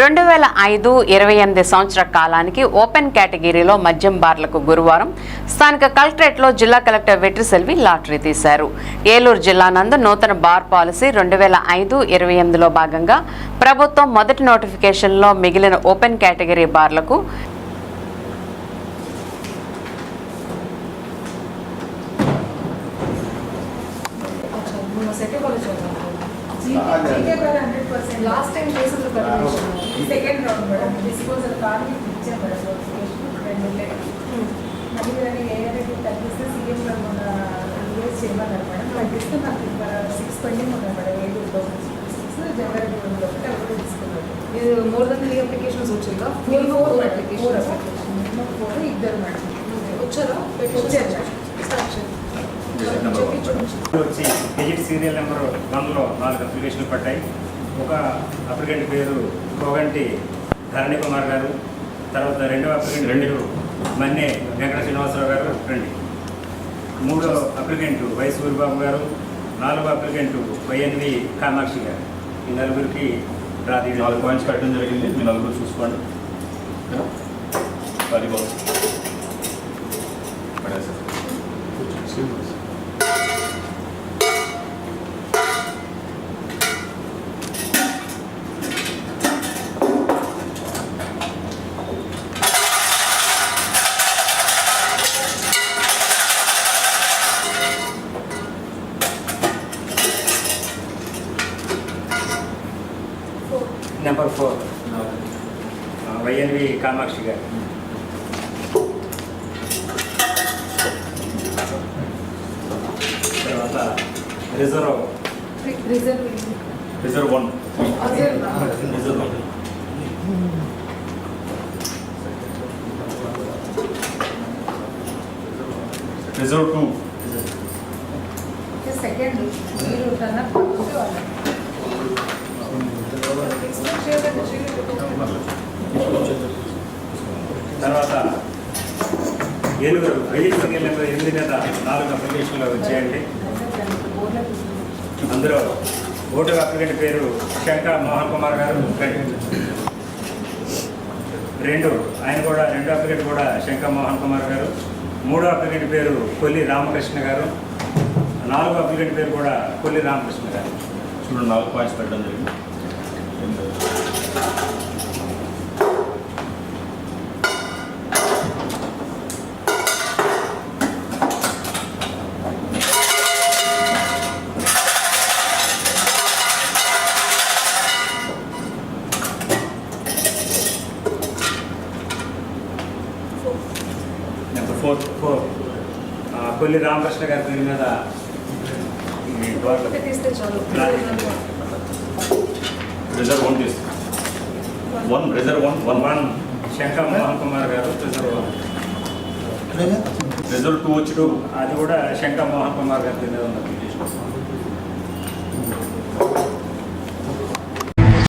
రెండు వేల ఐదు ఇరవై ఎనిమిది సంవత్సర కాలానికి ఓపెన్ కేటగిరీలో మద్యం బార్లకు గురువారం స్థానిక కలెక్టరేట్లో జిల్లా కలెక్టర్ వెట్రిసెల్వి లాటరీ తీశారు. ఏలూరు జిల్లా నందు నూతన బార్ పాలసీ రెండు వేల ఐదు ఇరవై ఎనిమిదిలో భాగంగా ప్రభుత్వం మొదటి నోటిఫికేషన్లో మిగిలిన ఓపెన్ కేటగిరీ బార్లకు లాస్ట్ టైం కేసులు second round madam disposal card ఇచ్చాం మేడం రెండు మళ్ళీ దాన్ని ఏ రేటు తగ్గిస్తే సీఎం గారు మన రిలీజ్ చేయమన్నారు మేడం. తగ్గిస్తే నాకు సిక్స్ పెండింగ్ ఉన్నాయి మేడం ఏడు సిక్స్ జనవరి ఒకటి అప్పుడు తీసుకున్నారు. ఇది మోర్ దెన్ త్రీ అప్లికేషన్స్ వచ్చిందా ఫోర్ ఫోర్ అప్లికేషన్ ఫోర్ ఇద్దరు మేడం. వచ్చారా? వచ్చారు మేడం. వచ్చి డిజిట్ సీరియల్ నెంబర్ వన్లో నాలుగు అప్లికేషన్లు పడ్డాయి. ఒక అప్లికెంట్ పేరు కోగంటి ధరణి కుమార్ గారు. తర్వాత రెండవ అప్లికెంట్ రెండు. మన్నే వెంకట శ్రీనివాసరావు గారు. రండి. మూడో అప్లికెంట్ వై సూరిబాబు గారు. నాలుగో అప్లికెంట్ వైఎన్వి కామాక్షి గారు. ఈ నలుగురికి నాలుగు పాయింట్స్ పెట్టడం జరిగింది. మీ నలుగురు చూసుకోండి. అది బాగుంది నెంబర్ ఫోర్ వైఎన్వి కామాక్షి గారు. తర్వాత reserve. Reserve. Reserve one. Reserve. Reserve one. Reserve two. Second మీరు తర్వాత ఏనుగురు వెయ్యి సీరియల్ ఎనిమిది మీద నాలుగు అప్లికేషన్లు వచ్చేయండి. అందులో ఓటర్ అప్లికెంట్ పేరు శంకర్ మోహన్ కుమార్ గారు రెండు ఆయన కూడా రెండో అప్లికెంట్ కూడా శంకర్ మోహన్ కుమార్ గారు. మూడో అప్లికెంట్ పేరు కొల్లి రామకృష్ణ గారు. నాలుగో అప్లికెంట్ పేరు కూడా కొల్లి రామకృష్ణ గారు. చూడండి నాలుగు పాయింట్స్ పెట్టడం జరిగింది. నెంబర్ ఫోర్ ఫోర్ ఆ, కొల్లి రిజర్వ్ వన్ తీసు one reserve one one one. Shankar Mohan Kumar garu reserve one. Reserve two వచ్చి టూ. అది కూడా శంకర్ మోహన్ కుమార్ గారి పేరు మీద ఉన్న అప్లికేషన్